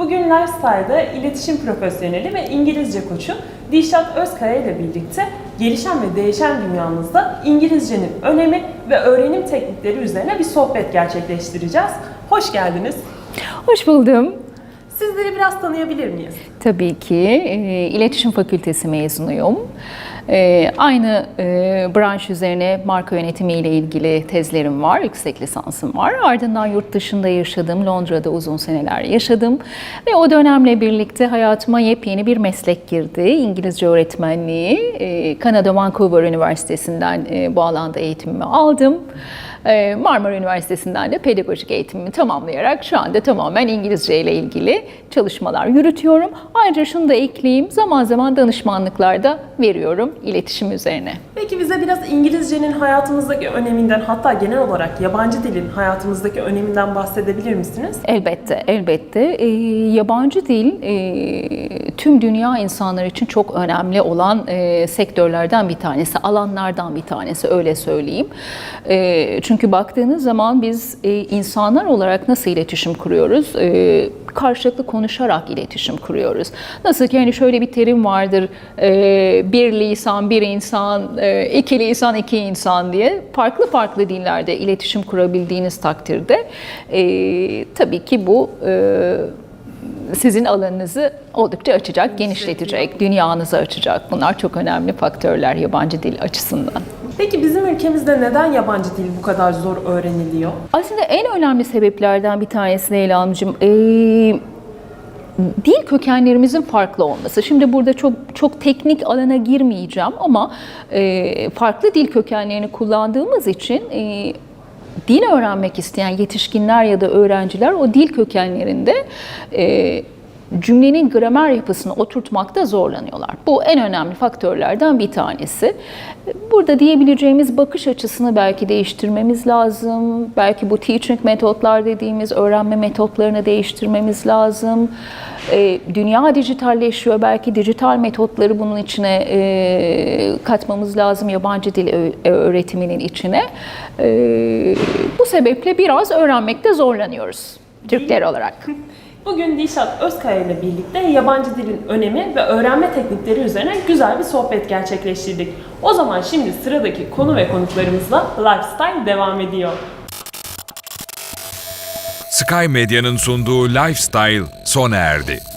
Bugün Lifestyle'da iletişim profesyoneli ve İngilizce koçu Dişat Özkaya ile birlikte gelişen ve değişen dünyamızda İngilizcenin önemi ve öğrenim teknikleri üzerine bir sohbet gerçekleştireceğiz. Hoş geldiniz. Hoş buldum. Sizleri biraz tanıyabilir miyiz? Tabii ki e, İletişim Fakültesi mezunuyum. E, aynı e, branş üzerine marka yönetimi ile ilgili tezlerim var, yüksek lisansım var. Ardından yurt dışında yaşadım, Londra'da uzun seneler yaşadım. Ve o dönemle birlikte hayatıma yepyeni bir meslek girdi. İngilizce öğretmenliği. E, Kanada Vancouver Üniversitesi'nden e, bu alanda eğitimimi aldım. Ee, Marmara Üniversitesi'nden de pedagojik eğitimimi tamamlayarak şu anda tamamen İngilizce ile ilgili çalışmalar yürütüyorum. Ayrıca şunu da ekleyeyim, zaman zaman danışmanlıklar da veriyorum iletişim üzerine. Peki bize biraz İngilizcenin hayatımızdaki öneminden hatta genel olarak yabancı dilin hayatımızdaki öneminden bahsedebilir misiniz? Elbette, elbette. Ee, yabancı dil e, tüm dünya insanları için çok önemli olan e, sektörlerden bir tanesi, alanlardan bir tanesi öyle söyleyeyim. E, çünkü baktığınız zaman biz e, insanlar olarak nasıl iletişim kuruyoruz? E, karşılıklı konuşarak iletişim kuruyoruz. Nasıl ki hani şöyle bir terim vardır, e, bir lisan bir insan, e, iki lisan iki insan diye. Farklı farklı dillerde iletişim kurabildiğiniz takdirde e, tabii ki bu e, sizin alanınızı oldukça açacak, genişletecek, dünyanızı açacak. Bunlar çok önemli faktörler yabancı dil açısından. Peki bizim ülkemizde neden yabancı dil bu kadar zor öğreniliyor? Aslında en önemli sebeplerden bir tanesi Leyla Hanımcığım, ee, dil kökenlerimizin farklı olması. Şimdi burada çok çok teknik alana girmeyeceğim ama e, farklı dil kökenlerini kullandığımız için e, dil öğrenmek isteyen yetişkinler ya da öğrenciler o dil kökenlerinde e, cümlenin gramer yapısını oturtmakta zorlanıyorlar. Bu en önemli faktörlerden bir tanesi. Burada diyebileceğimiz bakış açısını belki değiştirmemiz lazım. Belki bu teaching metotlar dediğimiz öğrenme metotlarını değiştirmemiz lazım. Ee, dünya dijitalleşiyor. Belki dijital metotları bunun içine e, katmamız lazım yabancı dil öğretiminin içine. Ee, bu sebeple biraz öğrenmekte zorlanıyoruz Türkler olarak. Bugün Dilşat Özkaya ile birlikte yabancı dilin önemi ve öğrenme teknikleri üzerine güzel bir sohbet gerçekleştirdik. O zaman şimdi sıradaki konu ve konuklarımızla Lifestyle devam ediyor. Sky Medya'nın sunduğu Lifestyle sona erdi.